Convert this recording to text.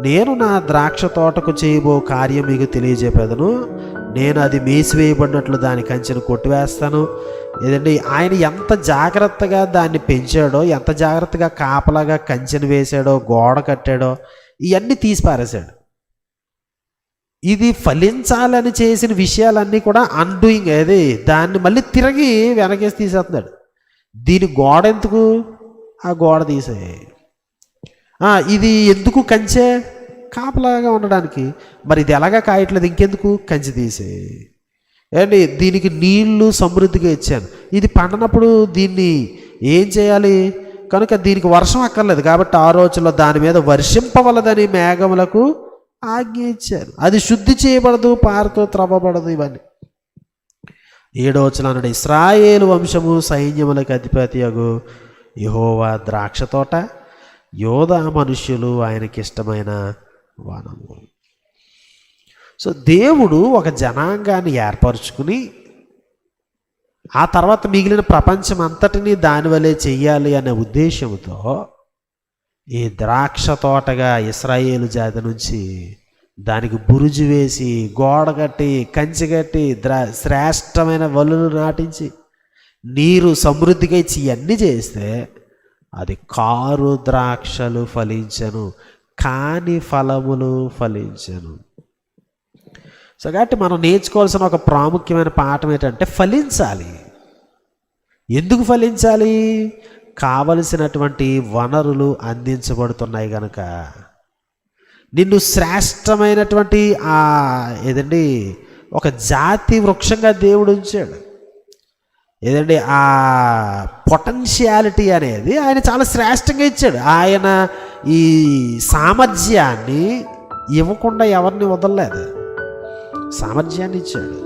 నేను నా ద్రాక్ష తోటకు చేయబో కార్యం మీకు తెలియజేపేదను నేను అది మేసివేయబడినట్లు దాని కంచెను కొట్టివేస్తాను. ఏదండి ఆయన ఎంత జాగ్రత్తగా దాన్ని పెంచాడో ఎంత జాగ్రత్తగా కాపలాగా కంచెను వేశాడో గోడ కట్టాడో ఇవన్నీ తీసి పారేశాడు ఇది ఫలించాలని చేసిన విషయాలన్నీ కూడా అన్డూయింగ్ అది దాన్ని మళ్ళీ తిరిగి వెనకేసి తీసేస్తున్నాడు. దీని గోడ ఎందుకు? ఆ గోడ తీసే. ఇది ఎందుకు కంచె? కాపలాగా ఉండడానికి. మరి ఇది ఎలాగా కాయట్లేదు? ఇంకెందుకు? కంచె తీసే. ఏంటి దీనికి నీళ్ళు సమృద్ధిగా ఇచ్చాను. ఇది పండనప్పుడు దీన్ని ఏం చేయాలి? కనుక దీనికి వర్షం అక్కర్లేదు కాబట్టి ఆ రోజుల్లో దాని మీద వర్షింపవలదని మేఘములకు ఆజ్ఞ ఇచ్చారు. అది శుద్ధి చేయబడదు పారతో త్రవ్వబడదు ఇవన్నీ. ఏడవచనం ఇస్రాయేలు వంశము సైన్యములకు అధిపతి అగు యహోవా ద్రాక్ష తోట. యోధా మనుష్యులు ఆయనకి ఇష్టమైన వనము. సో దేవుడు ఒక జనాంగాన్ని ఏర్పరచుకుని ఆ తర్వాత మిగిలిన ప్రపంచం అంతటినీ దానివలే చెయ్యాలి అనే ఉద్దేశంతో ఈ ద్రాక్ష తోటగా ఇస్రాయేలు జాతి నుంచి దానికి బురుజు వేసి గోడ కట్టి కంచి కట్టి ద్రా శ్రేష్టమైన వలులు నాటించి నీరు సమృద్ధిగా ఇచ్చి ఇవన్నీ చేస్తే అది కారు ద్రాక్షలు ఫలించను కాని ఫలములు ఫలించను. సో కాబట్టి మనం నేర్చుకోవాల్సిన ఒక ప్రాముఖ్యమైన పాఠం ఏంటంటే ఫలించాలి. ఎందుకు ఫలించాలి? కావలసినటువంటి వనరులు అందించబడుతున్నాయి కనుక నిన్ను శ్రేష్టమైనటువంటి ఆ ఏదండి ఒక జాతి వృక్షంగా దేవుడు ఉంచాడు. ఏదండి ఆ పొటెన్షియాలిటీ అనేది ఆయన చాలా శ్రేష్టంగా ఇచ్చాడు. ఆయన ఈ సామర్థ్యాన్ని ఇవ్వకుండా ఎవరిని వదలలేదు. సామర్థ్యాన్ని ఇచ్చాడు.